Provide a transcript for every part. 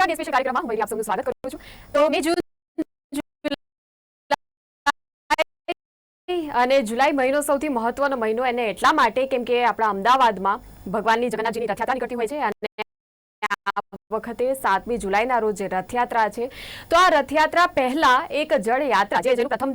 નમસ્કાર સ્પેશિયલ કાર્યક્રમમાં હું આપ સૌનું સ્વાગત કરું છું. તો મે અને જુલાઈ મહિનો સૌથી મહત્વનો મહિનો એને એટલા માટે કેમ કે આપણા અમદાવાદમાં ભગવાનની જગન્નાથજીની રથયાત્રા નીકળતી હોય છે અને આ વખતે સાતમી જુલાઈના રોજ જે રથયાત્રા છે, તો આ રથયાત્રા પહેલા એક જળ યાત્રા છે, જેનું પ્રથમ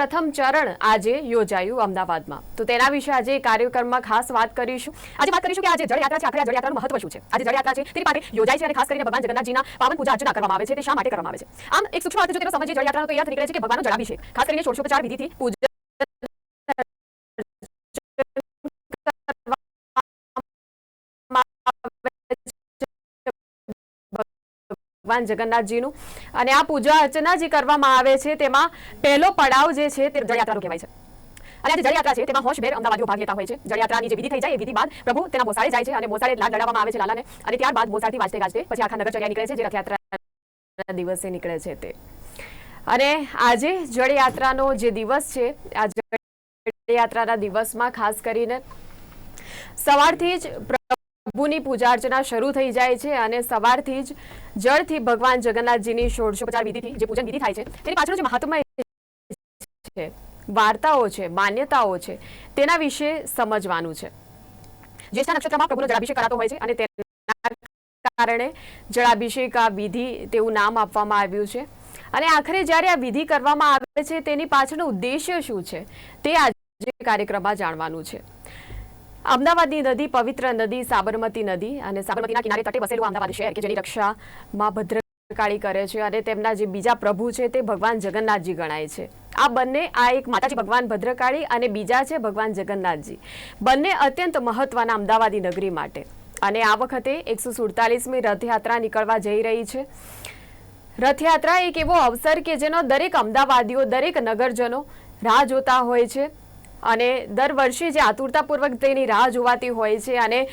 પ્રથમ ચરણ આજે યોજાયું અમદાવાદમાં. તો તેના વિશે આજે કાર્યક્રમમાં ખાસ વાત કરીશું. આજે વાત કરીશું કે આજે જળયાત્રા છે. આખરે જળયાત્રાનું મહત્વ શું છે? આજે જળયાત્રા છે તેની માટે યોજાય છે અને ખાસ કરીને ભગવાન જગન્નાથજીના પાવન પૂજા અર્ચના કરવામાં આવે છે. તે શા માટે કરવામાં આવે છે? આમ એક સૂક્ષ્મ અર્થ જો તેનો સમજીએ જળયાત્રાનો તો એ નીકળે છે કે ભગવાનનો જળાભિષેક. ખાસ કરીને ષોડશોપચાર વિધિથી પૂજન ભગવાન જગન્નાથજીનું. અને આ પૂજા અર્ચના જે કરવામાં આવે છે, તેમાં પહેલો પડાવ જે છે, તે જળયાત્રાનો કહેવાય છે. અને જે જળયાત્રા છે, તેમાં હોશભેર અમદાવાદીઓ ભાગ લેતા હોય છે. જળયાત્રાની જે વિધિ થઈ જાય, એ વિધિ બાદ પ્રભુ તેના મોસાળે જાય છે અને મોસાળે લાલ લડાવવામાં આવે છે લાલાને. અને ત્યારબાદ મોસાળથી વાજતે ગાજતે પછી આખા નગરચર્યા નીકળે છે, જે રથયાત્રા દિવસે નીકળે છે તે. અને આજે જળયાત્રાનો જે દિવસ છે, આ જળયાત્રાના દિવસમાં ખાસ કરીને સવારથી જ પ્રભુની પૂજા અર્ચના શરૂ થઈ જાય છે અને સવારથી જ જળથી ભગવાન જગન્નાથજીની ષોડશોપચાર વિધિથી જે પૂજન વિધિ થાય છે, તેની પાછળ જે મહાત્મા છે, વાર્તાઓ છે, માન્યતાઓ છે, તેના વિશે સમજવાનું છે. જ્યેષ્ઠા નક્ષત્રમાં પ્રભુનો જળાભિષેક કરાતો હોય છે અને તેના કારણે જળાભિષેક આ વિધિ તેવું નામ આપવામાં આવ્યું છે. અને આખરે જ્યારે આ વિધિ કરવામાં આવે છે, તેની પાછળનો ઉદ્દેશ્ય શું છે, તે આજે કાર્યક્રમમાં જાણવાનું છે. અમદાવાદની નદી, પવિત્ર નદી, સાબરમતી નદી અને સાબરમતીના કિનારે તટે વસેલું અમદાવાદ શહેર કે જેની રક્ષામાં ભદ્રકાળી કરે છે અને તેમના જે બીજા પ્રભુ છે તે ભગવાન જગન્નાથજી ગણાય છે. આ બંને આ એક માતાજી ભગવાન ભદ્રકાળી અને બીજા છે ભગવાન જગન્નાથજી. બંને અત્યંત મહત્વના અમદાવાદી નગરી માટે. અને આ વખતે એકસો સુડતાલીસમી રથયાત્રા નીકળવા જઈ રહી છે. રથયાત્રા એક એવો અવસર કે જેનો દરેક અમદાવાદીઓ, દરેક નગરજનો રાહ જોતા હોય છે. અને દર વર્ષે જે આતુરતાપૂર્વક તેની રાહ જોવાતી હોય છે અને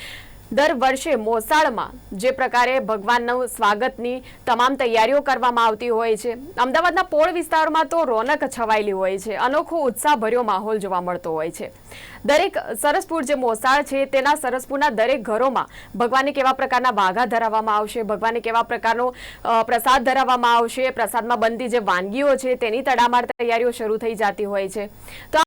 દર વર્ષે મોસાળમાં જે પ્રકારે ભગવાનનું સ્વાગતની તમામ તૈયારીઓ કરવામાં આવતી હોય છે. અમદાવાદના પોળ વિસ્તારમાં તો રોનક છવાયેલી હોય છે. અનોખો ઉત્સાહભર્યો માહોલ જોવા મળતો હોય છે. દરેક સરસપુર જે મોસાળ છે તેના સરસપુરના દરેક ઘરોમાં ભગવાનને કેવા પ્રકારના વાઘા ધરાવવામાં આવશે, ભગવાનને કેવા પ્રકારનો પ્રસાદ ધરાવવામાં આવશે, પ્રસાદમાં બનતી જે વાનગીઓ છે તેની તડામાર તૈયારીઓ શરૂ થઈ જતી હોય છે. તો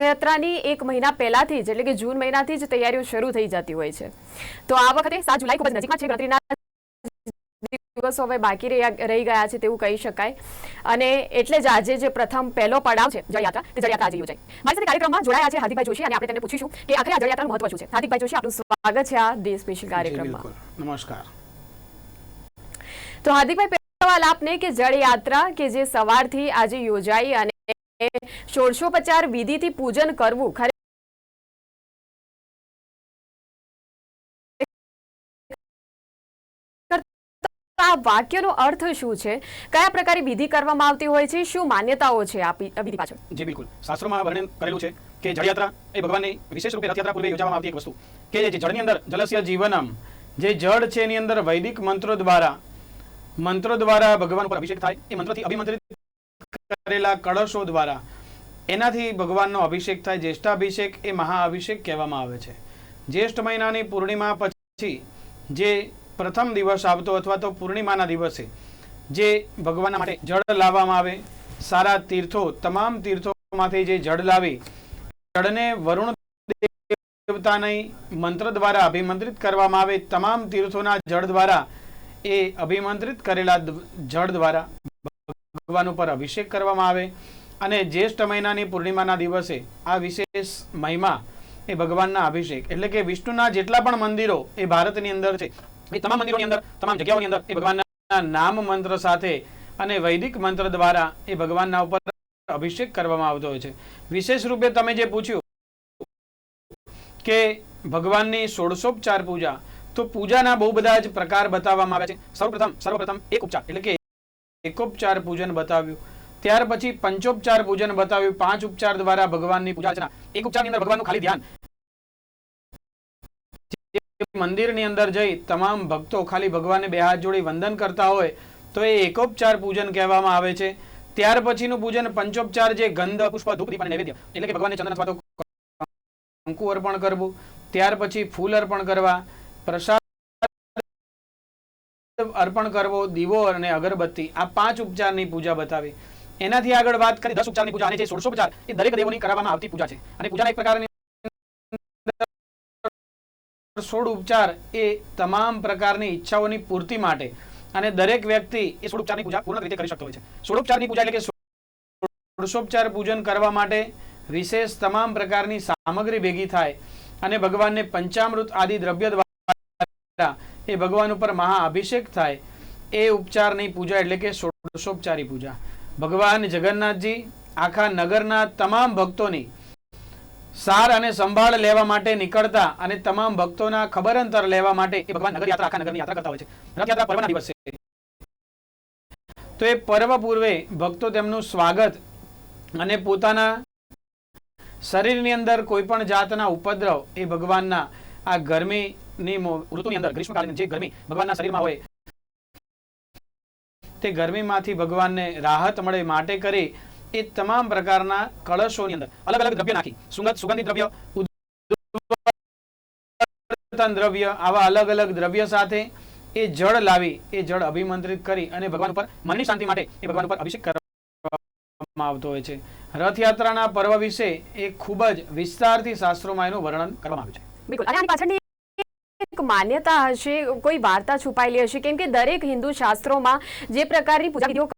રથયાત્રાની એક મહિના પહેલાથી જ એટલે કે જૂન મહિનાથી જ તૈયારીઓ શરૂ થઈ જતી હોય છે. તો આ વખતે સાત જુલાઈ ખૂબ જ નજીકમાં છે. ગણતરીના દિવસો હવે બાકી રહી ગયા છે તેવું કહી શકાય. અને એટલે જ આજે જે પ્રથમ પહેલો પડાવ છે જળયાત્રા તે જળયાત્રા આજે યોજાય મારી સાથે કાર્યક્રમમાં જોડાયા છે હાર્દિકભાઈ જોશી અને આપણે તેમને પૂછીશું કે આખરે આ જળયાત્રાનું મહત્વ શું છે? હાર્દિકભાઈ જોશી આપનું સ્વાગત છે આ ડે સ્પેશિયલ કાર્યક્રમમાં. નમસ્કાર. તો હાર્દિકભાઈ પહેલો સવાલ આપને કે જળયાત્રા કે જે સવારથી આજે યોજાઈ અને ષોડશોપચાર વિધિથી પૂજન કરવું ખરે વાક્યનો અર્થ શું છે? કયા પ્રકારે વિધિ કરવામાં આવતી હોય છે? શું માન્યતાઓ છે આ વિધિ પાછળ? જી, બિલકુલ. શાસ્ત્રોમાં વર્ણન કરેલું છે કે જળયાત્રા એ ભગવાનની વિશેષ રૂપે રથયાત્રા પૂર્વે યોજવામાં આવતી એક વસ્તુ કે જે જળની અંદર જલસ્ય જીવનમ, જે જળ છે એની અંદર વૈદિક મંત્રો દ્વારા મંત્રો દ્વારા ભગવાન ઉપર અભિષેક થાય, એ મંત્રથી અભિમંત્રિત કરેલા કળશો દ્વારા. એનાથી ભગવાનનો અભિષેક થાય, જ્યેષ્ઠાભિષેક એ મહાઅભિષેક કહેવામાં આવે છે. જ્યેષ્ઠ મહિનાની પૂર્ણિમા પછી જે પ્રથમ દિવસ આવતો અથવા તો પૂર્ણિમાના દિવસે જે ભગવાનના માટે જળ લાવવામાં આવે, સારા તીર્થો, તમામ તીર્થોમાંથી જે જળ લાવી, જળને વરુણ દેવતાને મંત્ર દ્વારા અભિમંત્રિત કરવામાં આવે, તમામ તીર્થોના જળ દ્વારા એ અભિમંત્રિત કરેલા જળ દ્વારા ભગવાન ઉપર અભિષેક કરવામાં આવે અને જ્યેષ્ઠ મહિનાની પૂર્ણિમાના દિવસે આ વિશેષ મહિમા એ ભગવાનના અભિષેક. એટલે કે વિષ્ણુના જેટલા પણ મંદિરો એ ભારતની અંદર છે, એ તમામ મંદિરોની અંદર, તમામ જગ્યાઓની અંદર એ ભગવાનના નામ મંત્ર સાથે અને વૈદિક મંત્ર દ્વારા એ ભગવાનના ઉપર અભિષેક કરવામાં આવતો હોય છે. વિશેષ રૂપે તમે જે પૂછ્યું કે ભગવાનની સોળસોપચાર પૂજા, તો પૂજાના બહુ બધા જ પ્રકાર બતાવવામાં આવે છે. સૌપ્રથમ સર્વપ્રથમ એક ઉપચાર, એટલે કે એકોપચાર પૂજન બતાવ્યું. ત્યાર પછી પંચોપચાર પૂજન બતાવ્યું. પાંચ ઉપચાર દ્વારા ભગવાનની પૂજા અર્ચના. એક ઉપચારની અંદર ભગવાનનું ખાલી ધ્યાન. મંદિરની અંદર જઈ તમામ ભક્તો ખાલી ભગવાનને બે હાથ જોડી વંદન કરતા હોય, તો એ એકોપચાર પૂજન કહેવામાં આવે છે. ત્યાર પછીનું પૂજન પંચોપચાર જે ગંધ, પુષ્પ, ધૂપ, દીપ નૈવેદ્ય, એટલે કે ભગવાનને ચંદન અથવા તો કંકુ અર્પણ કરવું. ત્યાર પછી ફૂલ અર્પણ કરવા, પ્રસાદ અર્પણ કરવો, દીવો અને અગરબત્તી, આ પાંચ ઉપચારની પૂજા બતાવી. એનાથી આગળ વાત કરી, દસ ઉપચારની પૂજા અને જે સોળસોપચાર એ દરેક દેવોની કરવામાં આવતી પૂજા છે. અને પૂજાના એક પ્રકારની સોળ ઉપચાર એ તમામ પ્રકારની ઈચ્છાઓની પૂર્તિ માટે. અને દરેક વ્યક્તિ એ સોળ ઉપચારની પૂજા પૂર્ણ રીતે કરી શકતો હોય છે. સોળોપચારની પૂજા એટલે કે સોળસોપચાર પૂજન કરવા માટે વિશેષ તમામ પ્રકારની સામગ્રી ભેગી થાય. અને ભગવાનને પંચામૃત આદિ દ્રવ્ય દ્વારા એ ભગવાન ઉપર મહાઅભિષેક થાય, એ ઉપચારની પૂજા એટલે કે ષોડશોપચારી પૂજા. ભગવાન જગન્નાથજી, આખા નગરના તમામ ભક્તોની સાર અને સંભાળ લેવા માટે નીકળતા અને તમામ ભક્તોના ખબર અંતર લેવા માટે એ ભગવાન નગર આખા નગરની યાત્રા કરતા હોય છે. રથયાત્રા પર્વના દિવસે. તો એ પર્વ પૂર્વે ભક્તો તેમનું સ્વાગત અને પોતાના શરીરની અંદર કોઈ પણ જાતના ઉપદ્રવ એ ભગવાનના આ ગરમીની ઋતુની અંદર ગ્રીષ્મકાલીન જે ગરમી ભગવાનના શરીરમાં હોય, તે ગરમીમાંથી ભગવાનને રાહત મળે માટે કરી એ તમામ પ્રકારના કળશોની અંદર અલગ અલગ દ્રવ્ય નાખી. સુગંધ સુગંધિત દ્રવ્ય દ્રવ્ય, આવા અલગ અલગ દ્રવ્ય સાથે એ જળ લાવી, એ જળ અભિમંત્રિત કરી અને ભગવાન ઉપર મનની શાંતિ માટે એ ભગવાન ઉપર અભિષેક કરવામાં આવતો હોય છે. રથયાત્રાના પર્વ વિશે એ ખૂબ જ વિસ્તારથી શાસ્ત્રોમાં એનું વર્ણન કરવામાં આવ્યું છે. બિલકુલ. અને આની પાછળની એક માન્યતા હશે, કોઈ વાર્તા છુપાયેલી હશે, કેમ કે દરેક હિન્દુ શાસ્ત્રોમાં જે પ્રકારની પૂજા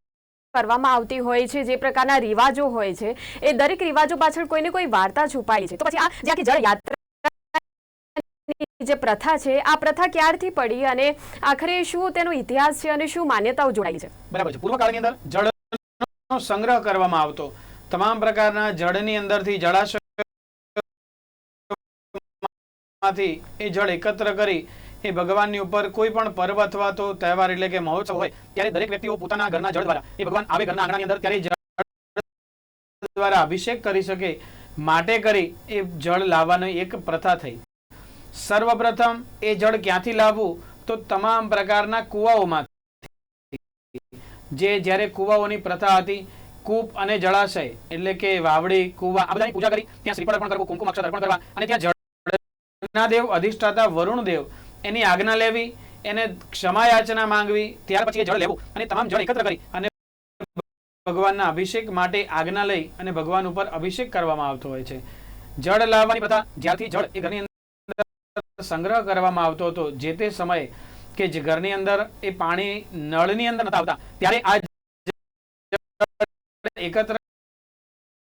કરવામાં આવતી હોય છે, જે પ્રકારના રિવાજો હોય છે, એ દરેક રિવાજો પાછળ કોઈને કોઈ વાર્તા છુપાયેલી છે. તો પછી આ જે આખી જળ યાત્રાની જે પ્રથા છે, આ પ્રથા ક્યારથી પડી અને આખરે શું તેનો ઇતિહાસ છે અને શું માન્યતાઓ જોડાયેલી છે? બરાબર છે. પૂર્વકાળની અંદર જળનો સંગ્રહ કરવામાં આવતો. તમામ પ્રકારના જળની અંદરથી જળાશયમાંથી એ જળ એકત્ર કરી એ ભગવાનની ઉપર કોઈ પણ પર્વ અથવા તો તહેવાર એટલે કે મહોત્સવ હોય, ત્યારે દરેક વ્યક્તિઓ પોતાના ઘરના જળ દ્વારા, એ ભગવાન આવે ઘરના આંગણાની અંદર ત્યારે જળ દ્વારા અભિષેક કરી શકે. માટે કરી એ જળ લાવવાની એક પ્રથા થઈ. સર્વપ્રથમ એ જળ ક્યાંથી લાવવું? તો તમામ પ્રકારના કુવાઓમાં જે જ્યારે કુવાઓની પ્રથા હતી, કૂપ અને જળાશય એટલે કે વાવડી, કુવા, આ બધાની પૂજા કરી, ત્યાં શ્રીફળ અર્પણ કરવું, કુમકુમ અક્ષર અર્પણ કરવા અને ત્યાં જળના દેવ અધિષ્ઠાતા વરુણદેવ એની આજ્ઞા લેવી, એને ક્ષમા યાચના માંગવી, ત્યાર પછી જળ લેવું અને તમામ જળ એકત્ર કરી અને ભગવાનના અભિષેક માટે આજ્ઞા લઈ અને ભગવાન ઉપર અભિષેક કરવામાં આવતો હોય છે. જળ લાવવાની પ્રથા જ્યાંથી જળ એ ઘરની અંદર સંગ્રહ કરવામાં આવતો હતો, જે તે સમયે કે જે ઘરની અંદર એ પાણી નળની અંદર નતા આવતા, ત્યારે આ એકત્ર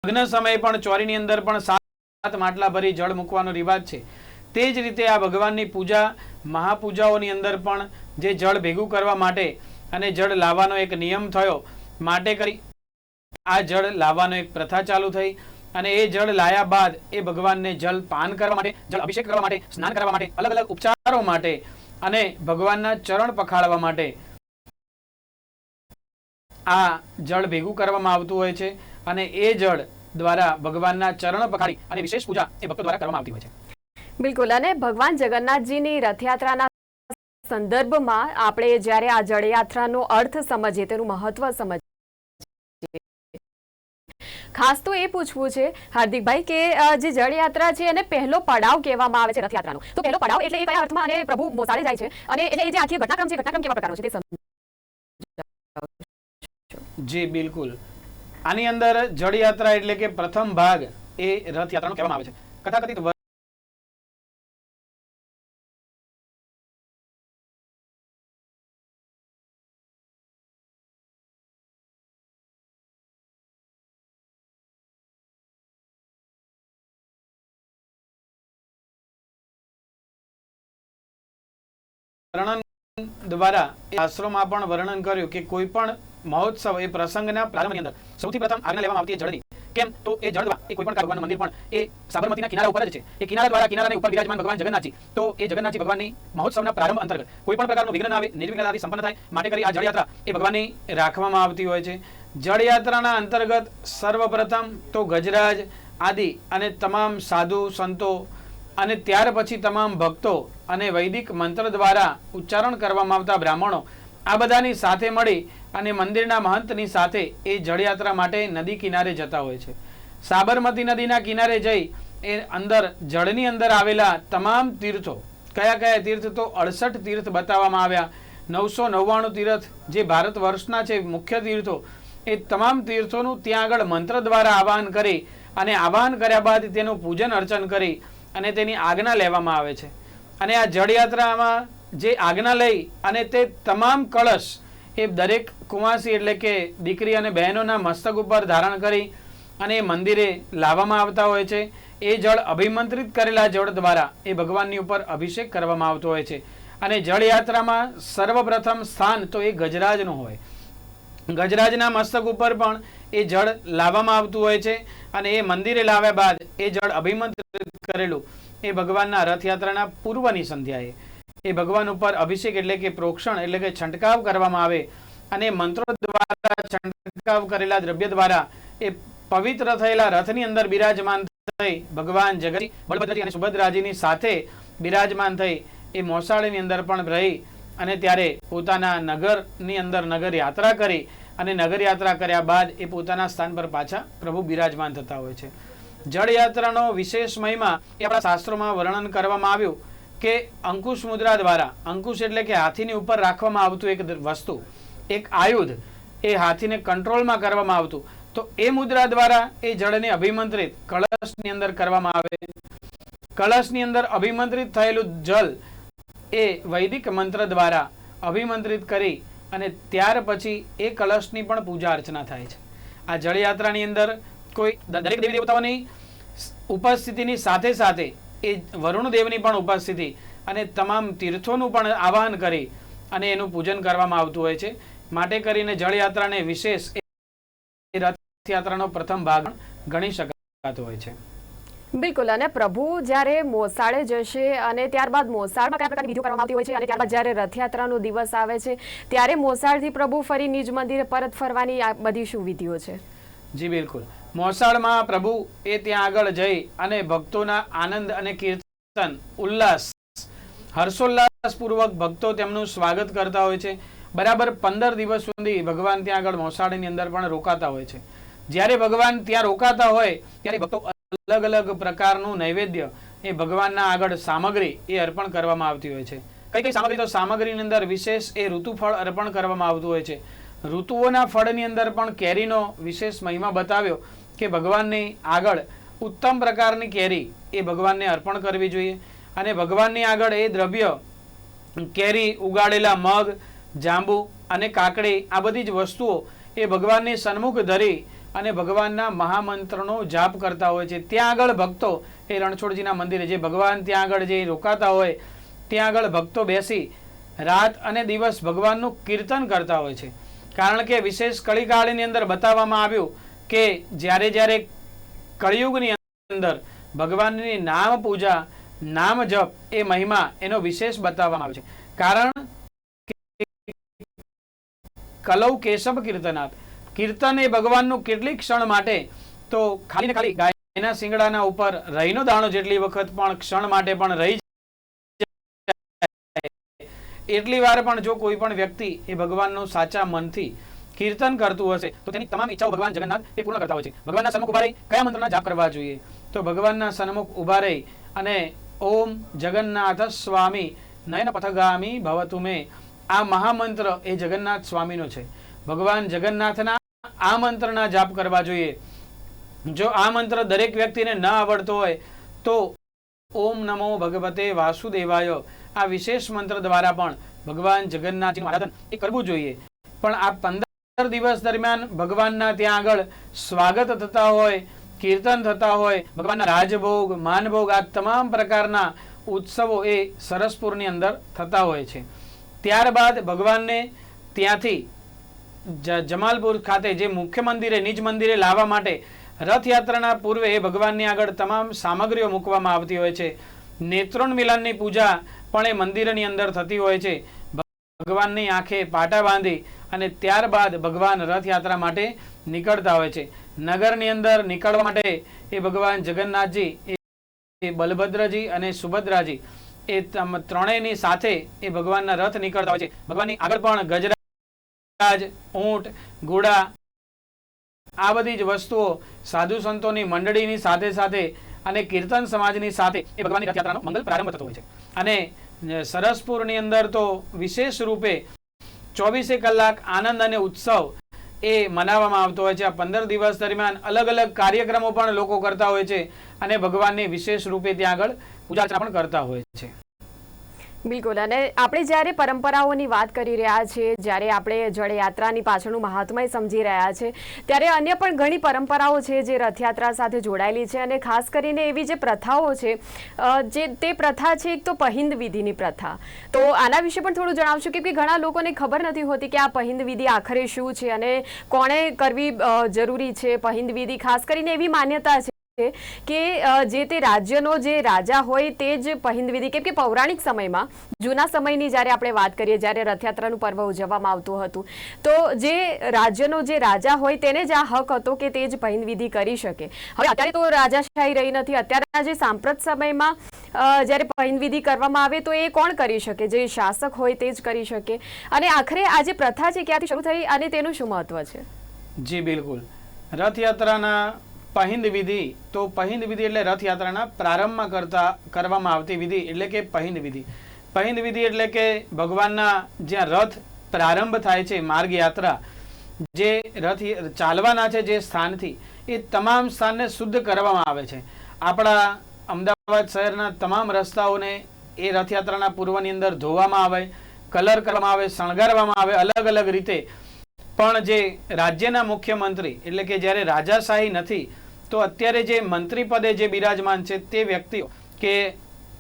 લગ્ન સમયે પણ ચોરીની અંદર પણ સાત માટલા ભરી જળ મૂકવાનો રિવાજ છે. તે જ રીતે આ ભગવાનની પૂજા, મહાપૂજાઓની અંદર પણ જે જળ ભેગું કરવા માટે અને જળ લાવવાનો એક નિયમ થયો, માટે કરી આ જળ લાવવાનો એક પ્રથા ચાલુ થઈ અને એ જળ લાયા બાદ એ ભગવાનને જળ પાન કરવા માટે, જળ અભિષેક કરવા માટે, સ્નાન કરવા માટે અલગ અલગ ઉપચારો માટે અને ભગવાનના ચરણ પખાળવા માટે આ જળ ભેગું કરવામાં આવતું હોય છે અને એ જળ દ્વારા ભગવાનના ચરણ પખાડી અને વિશેષ પૂજા એ ભક્તો દ્વારા કરવામાં આવતી હોય છે. બિલકુલ. અને ભગવાન જગન્નાથજીની રથયાત્રાના સંદર્ભમાં આપણે જ્યારે આ જળયાત્રાનો અર્થ સમજીએ, તેનું મહત્વ સમજીએ. ખાસ તો એ પૂછવું છે, હાર્દિકભાઈ, કે જે જળયાત્રા છે એને પહેલો પડાવ કહેવામાં આવે છે રથયાત્રાનો. તો પહેલો પડાવ એટલે એ કયા અર્થમાં અને પ્રભુ મોસાળે જાય છે? અને એટલે એ જે આખી ઘટનાક્રમ છે ઘટનાક્રમ કેવા પ્રકારનો છે તે જી, બિલકુલ. આની અંદર જળયાત્રા એટલે કે પ્રથમ ભાગ એ રથયાત્રાનો કહેવામાં આવે છે. કથાકથિત વર્ણન દ્વારા શાસ્ત્રોમાં પણ વર્ણન કર્યું કે કોઈ પણ મહોત્સવ એ પ્રસંગના પ્રારંભની અંદર સૌથી પ્રથમ આજ્ઞા લેવામાં આવતી જળની. કેમ? તો એ જળ એ કોઈ પણ ભગવાનનું મંદિર પણ, એ સાબરમતીના કિનારા ઉપર જ છે. એ કિનારા દ્વારા કિનારાની ઉપર વિરાજમાન ભગવાન જગન્નાથજી. તો એ જગન્નાથજી ભગવાનની મહોત્સવના પ્રારંભ અંતર્ગત કોઈ પણ પ્રકારનું વિઘ્ન આવે નિર્વિઘ્નતાથી સંપન્ન થાય, માટે કરી આ જળયાત્રા એ ભગવાનની રાખવામાં આવતી હોય છે. જળયાત્રાના અંતર્ગત સર્વપ્રથમ તો ગજરાજ, આદિ અને તમામ સાધુ સંતો અને ત્યાર પછી તમામ ભક્તો અને વૈદિક મંત્ર દ્વારા ઉચ્ચારણ કરવામાં આવતા બ્રાહ્મણો આ બધાની સાથે મળી અને મંદિરના મહંતની સાથે એ જળયાત્રા માટે નદી કિનારે જતા હોય છે. સાબરમતી નદીના કિનારે જઈ એ અંદર, જળની અંદર આવેલા તમામ તીર્થો, કયા કયા તીર્થ તો અડસઠ તીર્થ બતાવવામાં આવ્યા, નવસો નવ્વાણું તીર્થ જે ભારત વર્ષના છે મુખ્ય તીર્થો, એ તમામ તીર્થોનું ત્યાં આગળ મંત્ર દ્વારા આવાહન કરી અને આવાહન કર્યા બાદ તેનું પૂજન અર્ચન કરી અને તેની આજ્ઞા લેવામાં આવે છે. અને આ જળયાત્રામાં જે આજ્ઞા લઈ અને તે તમામ કળશ એ દરેક કુંવાસી એટલે કે દીકરી અને બહેનોના મસ્તક ઉપર ધારણ કરી અને એ મંદિરે લાવવામાં આવતા હોય છે. એ જળ અભિમંત્રિત કરેલા જળ દ્વારા એ ભગવાનની ઉપર અભિષેક કરવામાં આવતો હોય છે. અને જળયાત્રામાં સર્વપ્રથમ સ્થાન તો એ ગજરાજનું હોય. ગજરાજના મસ્તક ઉપર પણ એ જળ લાવવામાં આવતું હોય છે અને એ મંદિરે લાવ્યા બાદ એ જળ અભિમંત્રિત કરેલું એ ભગવાનના રથયાત્રાના પૂર્વની સંધ્યાએ. એ ભગવાન ઉપર અભિષેક એટલે કે પ્રોક્ષણ એટલે કે છંટકાવ કરવામાં આવે અને મંત્રો દ્વારા છંટકાવ કરેલા દ્રવ્ય દ્વારા એ પવિત્ર થયેલા રથની અંદર બિરાજમાન થઈ ભગવાન જગત બળભદ્રજી અને સુભદ્રાજીની સાથે બિરાજમાન થઈ એ મોસાળીની અંદર પણ રહી અને ત્યારે પોતાના નગરની અંદર નગર યાત્રા કરી અને નગરયાત્રા કર્યા બાદ એ પોતાના સ્થાન પર પાછા પ્રભુ બિરાજમાન થતા હોય છે. જળયાત્રાનો વિશેષ મહિમા એ આપણા શાસ્ત્રોમાં વર્ણન કરવામાં આવ્યું કે અંકુશ મુદ્રા દ્વારા, અંકુશ એટલે કે હાથીની ઉપર રાખવામાં આવતું એક વસ્તુ, એક આયુધ એ હાથીને કંટ્રોલમાં કરવામાં આવતું. તો એ મુદ્રા દ્વારા એ જળને અભિમંત્રિત, કળશની અંદર કરવામાં આવે. કળશની અંદર અભિમંત્રિત થયેલું જલ એ વૈદિક મંત્ર દ્વારા અભિમંત્રિત કરી અને ત્યાર પછી એ કલશની પણ પૂજા અર્ચના થાય છે. આ જળયાત્રાની અંદર કોઈ દરેક દેવી દેવતાઓની ઉપસ્થિતિની સાથે સાથે એ વરુણ દેવની પણ ઉપસ્થિતિ અને તમામ તીર્થોનું પણ આવાહન કરી અને એનું પૂજન કરવામાં આવતું હોય છે. માટે કરીને જળયાત્રાને વિશેષ રથયાત્રાનો પ્રથમ ભાગ ગણી શકાતો હોય છે. બિલકુલ, અને પ્રભુ જ્યારે મોસાળે જશે અને ત્યારબાદ મોસાળમાં કયા પ્રકારની વિધિઓ કરવામાં આવતી હોય છે અને ત્યારબાદ જ્યારે રથયાત્રાનો દિવસ આવે છે, ત્યારે મોસાળથી પ્રભુ ફરી નિજ મંદિરે પરત ફરવાની આ બધી શું વિધિઓ છે? જી, બિલકુલ. મોસાળમાં પ્રભુ એ ત્યાં આગળ જઈ અને ભક્તોના આનંદ અને કીર્તન, ઉલ્લાસ હર્ષોલ્લાસ પૂર્વક ભક્તો તેમનું સ્વાગત કરતા હોય છે. બરાબર પંદર દિવસ સુધી ભગવાન ત્યાં આગળ મોસાળીની અંદર પણ રોકાતા હોય છે. જ્યારે ભગવાન ત્યાં રોકાતા હોય, ત્યારે ભક્તો અલગ અલગ પ્રકારનું નૈવેદ્ય એ ભગવાનના આગળ સામગ્રી એ અર્પણ કરવામાં આવતી હોય છે. કઈ કઈ સામગ્રી? તો સામગ્રીની અંદર વિશેષ એ ઋતુફળ અર્પણ કરવામાં આવતું હોય છે. ઋતુઓના ફળની અંદર પણ કેરીનો વિશેષ મહિમા બતાવ્યો કે ભગવાનની આગળ ઉત્તમ પ્રકારની કેરી એ ભગવાનને અર્પણ કરવી જોઈએ અને ભગવાનની આગળ એ દ્રવ્ય, કેરી, ઉગાડેલા મગ, જાંબુ અને કાકડી આ બધી જ વસ્તુઓ એ ભગવાનની સન્મુખ ધરી અને ભગવાનના મહામંત્રનો જાપ કરતા હોય છે. ત્યાં આગળ ભક્તો, એ રણછોડજીના મંદિરે જે ભગવાન ત્યાં આગળ જે રોકાતા હોય, ત્યાં આગળ ભક્તો બેસી રાત અને દિવસ ભગવાનનું કીર્તન કરતા હોય છે. કારણ કે વિશેષ કળીકાળની અંદર બતાવવામાં આવ્યું કે જ્યારે જ્યારે કળિયુગની અંદર ભગવાનની નામ પૂજા, નામ જપ એ મહિમા એનો વિશેષ બતાવવામાં આવે છે. કારણ કલૌ કેશવ કીર્તનાથ કીર્તન એ ભગવાનનું કેટલી ક્ષણ માટે તો ખાલી ને ખાલી ગાયના શિંગડાના ઉપર રહીનો દાણો જેટલી વખત પણ ક્ષણ માટે પણ રહી એટલી વાર પણ જો કોઈ પણ વ્યક્તિ એ ભગવાનનું સાચા મનથી કીર્તન કરતું હશે, તો તેની તમામ ઈચ્છાઓ ભગવાન જગન્નાથ એ પૂર્ણ કરતા હોય છે. ભગવાનના સન્મુખ ઊભા રહી, કયા મંત્રના જાપ કરવા જોઈએ? તો ભગવાનના સન્મુખ ઊભા રહી અને ઓમ જગન્નાથ સ્વામી નયન પથગામી ભવતુ મે. આ મહામંત્ર એ જગન્નાથ સ્વામીનો છે. ભગવાન જગન્નાથના આ મંત્રના જાપ કરવા જોઈએ. જો આ મંત્ર દરેક વ્યક્તિને ન આવડતો હોય, તો ઓમ નમો ભગવતે વાસુદેવાય. આ વિશેષ મંત્ર દ્વારા પણ ભગવાન જગન્નાથનું આરાધન એ કરવું જોઈએ. પણ આ પંદર દિવસ દરમિયાન ભગવાનના ત્યાં આગળ સ્વાગત થતા હોય, કીર્તન થતા હોય, ભગવાનના રાજભોગ, માનભોગ, આ તમામ પ્રકારના ઉત્સવો એ સરસપુરની અંદર થતા હોય છે. ત્યારબાદ ભગવાનને ત્યાંથી જમાલપુર ખાતે જે મુખ્ય મંદિરે, નિજ મંદિરે લાવવા માટે રથયાત્રાના પૂર્વે ભગવાનની આગળ તમામ સામગ્રીઓ મૂકવામાં આવતી હોય છે. નેત્રોન મિલનની પૂજા પણ એ મંદિરની અંદર થતી હોય છે. ભગવાનની આંખે પાટા બાંધી અને ત્યારબાદ ભગવાન રથયાત્રા માટે નીકળતા હોય છે. નગરની અંદર નીકળવા માટે એ ભગવાન જગન્નાથજી, એ બલભદ્રજી અને સુભદ્રાજી એ ત્રણેયની સાથે એ ભગવાનના રથ નીકળતા હોય છે. ભગવાનની આગળ પણ ગજરાજ ઊંટ, ઘોડા, આ બધી જ વસ્તુઓ સાધુ સંતોની મંડળીની સાથે સાથે અને કીર્તન સમાજની સાથે એ ભગવાનની રથયાત્રાનો મંગલ પ્રારંભ થતો હોય છે. અને સરસપુરની અંદર તો વિશેષ રૂપે ચોવીસે કલાક આનંદ અને ઉત્સવ એ મનાવવામાં આવતો હોય છે. આ પંદર દિવસ દરમિયાન અલગ અલગ કાર્યક્રમો પણ લોકો કરતા હોય છે અને ભગવાનની વિશેષ રૂપે ત્યાં આગળ પૂજા પણ કરતા હોય છે. બિલકુલ. અને આપણે જ્યારે પરંપરાઓની વાત કરી રહ્યા છીએ, જ્યારે આપણે જળયાત્રાની પાછળનું મહાત્મય સમજી રહ્યા છે, ત્યારે અન્ય પણ ઘણી પરંપરાઓ છે જે રથયાત્રા સાથે જોડાયેલી છે અને ખાસ કરીને એવી જે પ્રથાઓ છે જે તે પ્રથા છે, એક તો પહિંદ વિધિની પ્રથા. તો આના વિશે પણ થોડું જણાવશો કેમ કે ઘણા લોકોને ખબર નથી હોતી કે આ પહિંદ વિધિ આખરે શું છે અને કોણે કરવી જરૂરી છે? પહિંદ વિધિ ખાસ કરીને એવી માન્યતા છે કે જે તે રાજ્યનો જે રાજા હોય તે જ પહિંદ વિધિ કેમ કે પૌરાણિક સમયમાં, જૂના સમયની જ્યારે આપણે વાત કરીએ, જ્યારે રથયાત્રાનું પર્વ ઉજવવામાં આવતું હતું, તો જે રાજ્યનો જે રાજા હોય તેને જ આ હક હતો કે તે જ પહિંદ કરી શકે. હવે અત્યારે તો રાજાશાહી રહી નથી. અત્યારના જે સાંપ્રત સમયમાં જ્યારે પહિંદ કરવામાં આવે, તો એ કોણ કરી શકે? જે શાસક હોય તે જ કરી શકે. અને આખરે આ જે પ્રથા છે, ક્યાંથી શરૂ થઈ અને તેનું શું મહત્વ છે? જી, બિલકુલ. રથયાત્રાના પહિંદ વિધિ. તો પહિંદ વિધિ એટલે રથયાત્રાના પ્રારંભમાં કરતા, કરવામાં આવતી વિધિ એટલે કે પહિંદ વિધિ. પહિંદ વિધિ એટલે કે ભગવાનના જ્યાં રથ પ્રારંભ થાય છે માર્ગ યાત્રા જે રથ ચાલવાના છે જે સ્થાનથી, એ તમામ સ્થાનને શુદ્ધ કરવામાં આવે છે. આપણા અમદાવાદ શહેરના તમામ રસ્તાઓને એ રથયાત્રાના પૂર્વની અંદર ધોવામાં આવે, કલર કરવામાં આવે, શણગારવામાં આવે, અલગ અલગ રીતે. પણ જે રાજ્યના મુખ્યમંત્રી એટલે કે જ્યારે રાજાશાહી નથી તો અત્યારે જે મંત્રી પદે જે બિરાજમાન છે તે વ્યક્તિઓ કે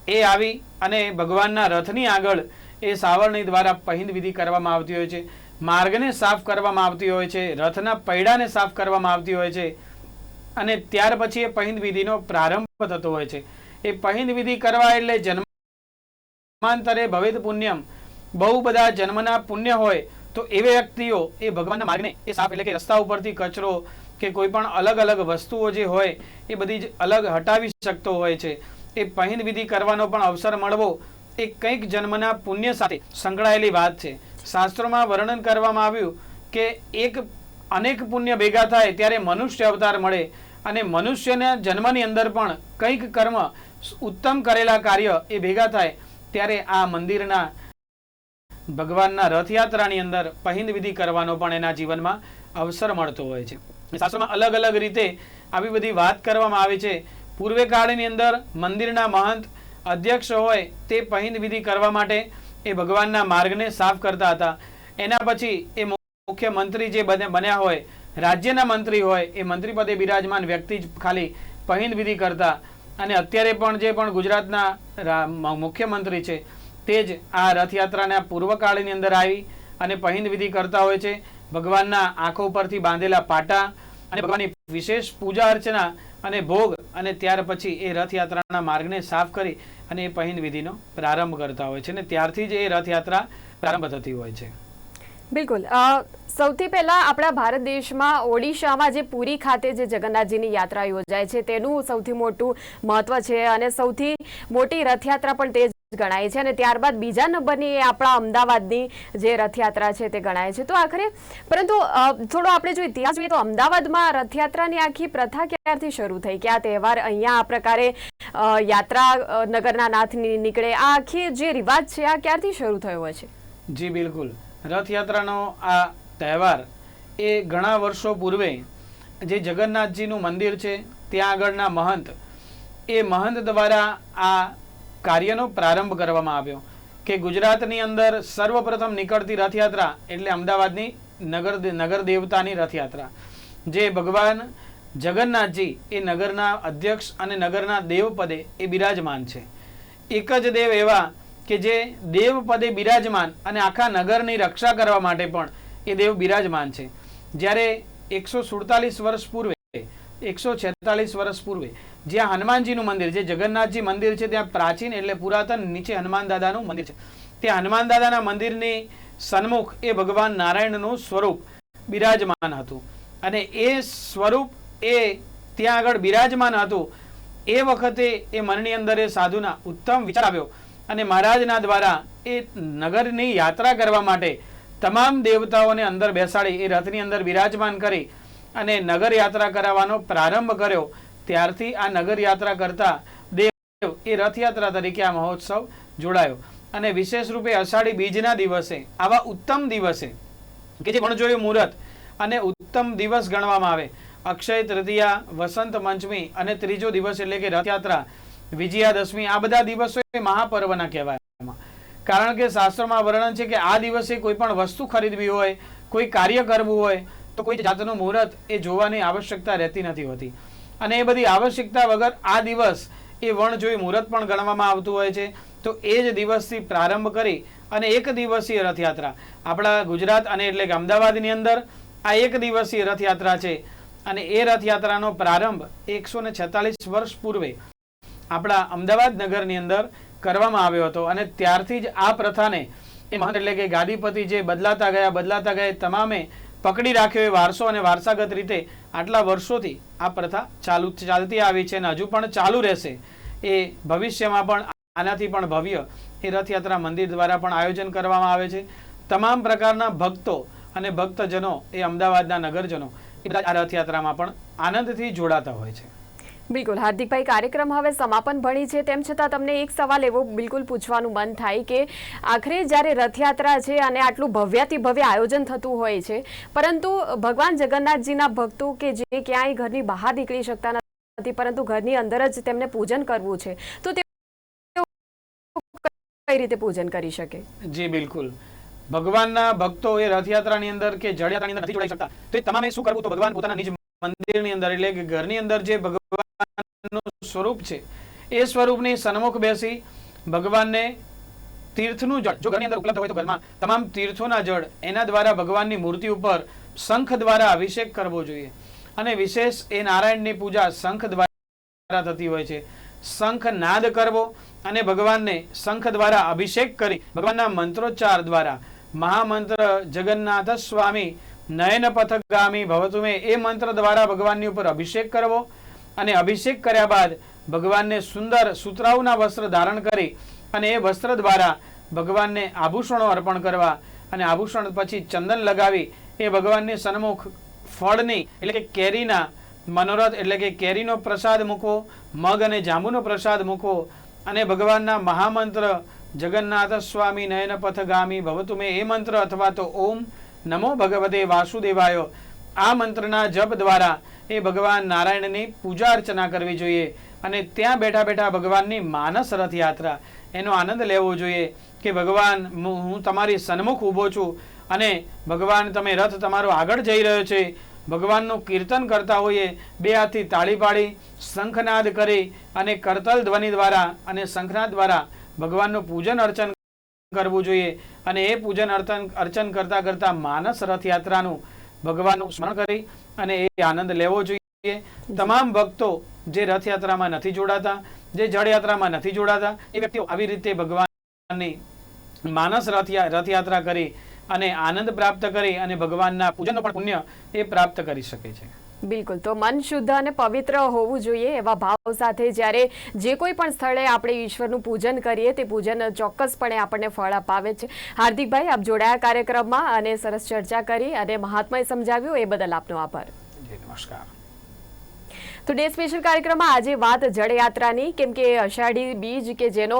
એ આવી અને ભગવાનના રથની આગળ એ સાવરણી દ્વારા પહિંદ વિધિ કરવામાં આવતી હોય છે, માર્ગને સાફ કરવામાં આવતી હોય છે, રથના પૈડાને સાફ કરવામાં આવતી હોય છે, અને ત્યાર પછી એ પહિંદ વિધિનો પ્રારંભ થતો હોય છે. એ પહિંદ વિધિ કરવા એટલે જન્માંતરે ભવિત પુણ્યમ. બહુ બધા જન્મના પુણ્ય હોય તો એવે વ્યક્તિઓ એ ભગવાનના માર્ગને એ સાફ એટલે કે રસ્તા ઉપરથી કચરો કે કોઈ પણ અલગ અલગ વસ્તુઓ જે હોય, એ બધી જ અલગ હટાવી શકતો હોય છે. એ પહિંદ વિધિ કરવાનો પણ અવસર મળવો, એ કંઈક જન્મના પુણ્ય સાથે સંકળાયેલી વાત છે. શાસ્ત્રોમાં વર્ણન કરવામાં આવ્યું કે એક, અનેક પુણ્ય ભેગા થાય ત્યારે મનુષ્ય અવતાર મળે અને મનુષ્યના જન્મની અંદર પણ કંઈક કર્મ ઉત્તમ કરેલા કાર્ય એ ભેગા થાય ત્યારે આ મંદિરના ભગવાનના રથયાત્રાની અંદર પહિંદ વિધિ કરવાનો પણ એના જીવનમાં અવસર મળતો હોય છે. શાસ્ત્રોમાં અલગ અલગ રીતે આવી બધી વાત કરવામાં આવી છે. પૂર્વે કાળની અંદર મંદિરના મહંત અધ્યક્ષ હોય તે પહિંદ વિધિ કરવા માટે એ ભગવાનના માર્ગને સાફ કરતા હતા. એના પછી એ મુખ્યમંત્રી જે બને- બન્યા હોય, રાજ્યના મંત્રી હોય, એ મંત્રી પદે બિરાજમાન વ્યક્તિ જ ખાલી પહિંદ વિધિ કરતા. અને અત્યારે પણ જે પણ ગુજરાતના મુખ્યમંત્રી છે, તે જ આ રથયાત્રાના પૂર્વકાળની અંદર આવી અને પહિંદ વિધિ કરતા હોય છે. ભગવાનના આંખો પરથી બાંધેલા પાટા અને ભગવાનની વિશેષ પૂજા અર્ચના અને ભોગ અને ત્યાર પછી એ રથયાત્રાના માર્ગને સાફ કરી અને એ પહિંદ વિધિનો પ્રારંભ કરતા હોય છે અને ત્યારથી જ એ રથયાત્રા પ્રારંભ થતી હોય છે. બિલકુલ. સૌથી પહેલા આપણા ભારત દેશમાં ઓડિશામાં જે પુરી ખાતે જે જગન્નાથજીની યાત્રા યોજાય છે તેનું સૌથી મોટું મહત્વ છે અને સૌથી મોટી રથયાત્રા પણ તે ગણાય છે અને ત્યારબાદ બીજા નંબરની આપણા અમદાવાદની જે રથયાત્રા છે તે ગણાય છે. તો આખરે, પરંતુ થોડો આપણે જો ઇતિહાસ જોઈએ તો અમદાવાદમાં રથયાત્રાની આખી પ્રથા ક્યારથી શરૂ થઈ? કે આ તહેવાર અહીંયા આ પ્રકારે યાત્રા નગરના નાથની નીકળે? આ આખી જે રિવાજ છે, આ ક્યારથી શરૂ થયો છે? જી, બિલકુલ. રથયાત્રાનો આ તહેવાર એ ઘણા વર્ષો પૂર્વે જે જગન્નાથજીનું મંદિર છે, ત્યાં આગળના મહંત, એ મહંત દ્વારા આ કાર્યનો પ્રારંભ કરવામાં આવ્યો કે ગુજરાતની અંદર સર્વપ્રથમ નીકળતી રથયાત્રા એટલે અમદાવાદની નગર નગર દેવતાની રથયાત્રા, જે ભગવાન જગન્નાથજી એ નગરના અધ્યક્ષ અને નગરના દેવપદે એ બિરાજમાન છે. એક જ દેવ એવા કે જે દેવપદે બિરાજમાન અને આખા નગરની રક્ષા કરવા માટે પણ એ દેવ બિરાજમાન છે. જ્યારે એકસો સુડતાલીસ વર્ષ પૂર્વે, એકસો છેતાલીસ વર્ષ પૂર્વે જ્યાં હનુમાનજીનું મંદિર જે જગન્નાથજી મંદિર છે, ત્યાં પ્રાચીન એટલે પુરાતન, નીચે હનુમાન દાદાનું મંદિર છે. ત્યાં હનુમાન દાદાના મંદિરની સન્મુખ એ ભગવાન નારાયણનું સ્વરૂપ બિરાજમાન હતું. અને એ સ્વરૂપ એ ત્યાં આગળ બિરાજમાન હતું. એ વખતે એ મનની અંદર એ સાધુના ઉત્તમ વિચાર આવ્યો. અને મહારાજના દ્વારા એ નગરની યાત્રા કરવા માટે તમામ દેવતાઓને અંદર બેસાડી, એ રથની અંદર બિરાજમાન કરી અને નગર યાત્રા કરાવવાનો પ્રારંભ કર્યો. ત્યારથી આ નગર યાત્રા કરતા દેવ એ રથયાત્રા તરીકે આ મહોત્સવ જોડાયો. અને વિશેષ રૂપે અષાઢી બીજના દિવસે, આવા ઉત્તમ દિવસે, કે જે વણજોયું મુહૂર્ત અને ઉત્તમ દિવસ ગણવામાં આવે. અક્ષય તૃતીયા, વસંત પંચમી અને ત્રીજો દિવસ એટલે કે રથયાત્રા, વિજયાદશમી, આ બધા દિવસો એ મહાપર્વના કહેવાય. કારણ કે શાસ્ત્રમાં વર્ણન છે કે આ દિવસે કોઈ પણ વસ્તુ ખરીદવી હોય, કોઈ કાર્ય કરવું હોય, તો કોઈ જાતનું મુહૂર્ત એ જોવાની આવશ્યકતા રહેતી નથી હોતી. અને એ બધી આવશ્યકતા વગર આ દિવસ એ વણ જોઈ મુહૂર્ત પણ ગણવામાં આવતું હોય છે. તો એ જ દિવસથી પ્રારંભ કરી અને એક દિવસીય રથયાત્રા. આપણા ગુજરાત અને એટલે કે અમદાવાદની અંદર આ એક દિવસીય રથયાત્રા છે અને એ રથયાત્રાનો પ્રારંભ એકસો છેતાલીસ વર્ષ પૂર્વે આપણા અમદાવાદ નગરની અંદર કરવામાં આવ્યો હતો. અને ત્યારથી જ આ પ્રથાને એ એટલે કે ગાદીપતિ જે બદલાતા ગયા બદલાતા ગયા તમામે પકડી રાખ્યો એ વારસો અને વારસાગત રીતે આટલા વર્ષોથી આ પ્રથા ચાલુ ચાલતી આવી છે અને હજુ પણ ચાલુ રહેશે. એ ભવિષ્યમાં પણ આનાથી પણ ભવ્ય એ રથયાત્રા મંદિર દ્વારા પણ આયોજન કરવામાં આવે છે. તમામ પ્રકારના ભક્તો અને ભક્તજનો એ અમદાવાદના નગરજનો એ આ રથયાત્રામાં પણ આનંદથી જોડાતા હોય છે. બિલકુલ. હાર્દિકભાઈ કાર્યક્રમ હવે સમાપન ભણી છે. તેમ છતાં તમને એક સવાલ એવો બિલકુલ પૂછવાનું મન થાય કે આખરે જ્યારે રથયાત્રા છે અને આટલું ભવ્યાતિ ભવ્ય આયોજન થતું હોય છે, પરંતુ ભગવાન જગન્નાથજીના ભક્તો કે જે ક્યાંય ઘરની બહાર નીકળી શકતા નથી, પરંતુ ઘરની અંદર જ તેમને પૂજન કરવું છે, તો તે કઈ રીતે પૂજન કરી શકે? જી, બિલકુલ. ભગવાનના ભક્તો એ રથયાત્રાની અંદર કે જળયાત્રાની અંદર નથી જોડાઈ શકતા. તો તમામે શું કરવું? તો ભગવાન પોતાના નિજ મંદિરની અંદર, એટલે કે ઘરની અંદર જે ભગવાનનું સ્વરૂપ છે. એ સ્વરૂપની સન્મુખ બેસી ભગવાનને તીર્થનું જળ જો ઘરની અંદર ઉપલબ્ધ હોય તો ઘરમાં તમામ તીર્થોના જળ એના દ્વારા ભગવાનની મૂર્તિ ઉપર શંખ દ્વારા અભિષેક કરવો જોઈએ. અને વિશેષ એ નારાયણની પૂજા શંખ દ્વારા થતી હોય છે. શંખ નાદ કરવો અને ભગવાનને શંખ દ્વારા અભિષેક કરી ભગવાનના મંત્રોચ્ચાર દ્વારા મહામંત્ર જગન્નાથ સ્વામી નયન પથગામી ભવતુમે એ મંત્ર દ્વારા ભગવાનની ઉપર અભિષેક કરવો અને અભિષેક કર્યા બાદ ભગવાનને સુંદર સુતરાઉના વસ્ત્ર ધારણ કરી અને એ વસ્ત્ર દ્વારા ભગવાનને આભૂષણો અર્પણ કરવા અને આભૂષણ પછી ચંદન લગાવી એ ભગવાનની સન્મુખ ફળની એટલે કે કેરીના મનોરથ એટલે કે કેરીનો પ્રસાદ મૂકવો, મગ અને જાંબુનો પ્રસાદ મૂકવો અને ભગવાનના મહામંત્ર જગન્નાથ સ્વામી નયન પથગામી ભવતુમે એ મંત્ર અથવા તો ઓમ નમો ભગવતે વાસુદેવાય આ મંત્રના જપ દ્વારા એ ભગવાન નારાયણની પૂજા અર્ચના કરવી જોઈએ અને ત્યાં બેઠા બેઠા ભગવાનની માનસ રથયાત્રા. એનો આનંદ લેવો જોઈએ કે ભગવાન હું તમારી સન્મુખ ઊભો છું અને ભગવાન, તમે રથ તમારો આગળ જઈ રહ્યો છે. ભગવાનનું કીર્તન કરતા હોઈએ, બે હાથથી તાળી પાડી, શંખનાદ કરી અને કરતલ ધ્વનિ દ્વારા અને શંખનાદ દ્વારા ભગવાનનું પૂજન અર્ચન કરવું જોઈએ. અને એ પૂજન અર્ચન અર્ચન કરતાં કરતાં માનસ રથયાત્રાનું ભગવાનનું સ્મરણ કરી અને એ આનંદ લેવો જોઈએ. તમામ ભક્તો જે રથયાત્રામાં નથી જોડાતા, જે જળયાત્રામાં નથી જોડાતા, એ વ્યક્તિઓ આવી રીતે ભગવાનની માનસ રથયા, રથયાત્રા કરી અને આનંદ પ્રાપ્ત કરી અને ભગવાનના પૂજનનો પણ પુણ્ય એ પ્રાપ્ત કરી શકે છે. બિલકુલ. તો મન શુદ્ધ અને પવિત્ર હોવું જોઈએ એવા ભાવ સાથે જ્યારે જે કોઈ પણ સ્થળે આપણે ઈશ્વરનું પૂજન કરીએ, તે પૂજન ચોક્કસપણે આપણને ફળ અપાવે છે. હાર્દિકભાઈ, આપ જોડાયા કાર્યક્રમમાં અને સરસ ચર્ચા કરી અને મહાત્માએ સમજાવ્યું, એ બદલ આપનો આભાર. નમસ્કાર. તો ડે સ્પેશિયલ કાર્યક્રમમાં આજે વાત જળયાત્રાની, કેમ કે અષાઢી બીજ કે જેનો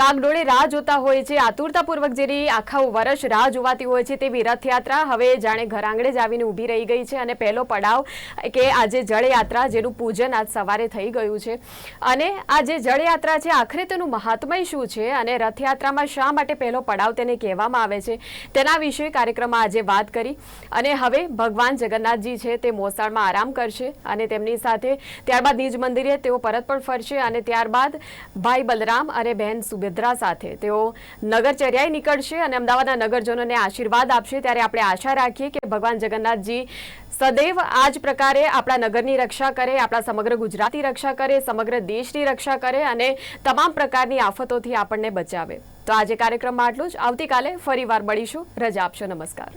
કાગડોળે રાહ જોતા હોય છે, આતુરતાપૂર્વક જેની આખા વર્ષ રાહ જોવાતી હોય છે તેવી રથયાત્રા હવે જાણે ઘર આંગણે જ આવીને ઊભી રહી ગઈ છે અને પહેલો પડાવ કે આજે જળયાત્રા જેનું પૂજન આજ સવારે થઈ ગયું છે. અને આ જે જળયાત્રા છે, આખરે તેનું મહાત્મય શું છે અને રથયાત્રામાં શા માટે પહેલો પડાવ તેને કહેવામાં આવે છે, તેના વિશે કાર્યક્રમમાં આજે વાત કરી. અને હવે ભગવાન જગન્નાથજી છે તે મોસાળમાં આરામ કરશે અને તેમની સાથે ત્યારબાદ નિજ મંદિરે તેઓ પરત પણ ફરશે અને ત્યારબાદ ભાઈ બલરામ અને બહેન સુભદ્રા સાથે તેઓ નગરચર્યાએ નીકળશે અને અમદાવાદના નગરજનોને આશીર્વાદ આપશે. ત્યારે આપણે આશા રાખીએ કે ભગવાન જગન્નાથજી સદૈવ આ જ પ્રકારે આપણા નગરની રક્ષા કરે, આપણા સમગ્ર ગુજરાતની રક્ષા કરે, સમગ્ર દેશની રક્ષા કરે અને તમામ પ્રકારની આફતોથી આપણને બચાવે. તો આજે કાર્યક્રમમાં આટલું જ. આવતીકાલે ફરીવાર મળીશું. રજા આપશો. નમસ્કાર.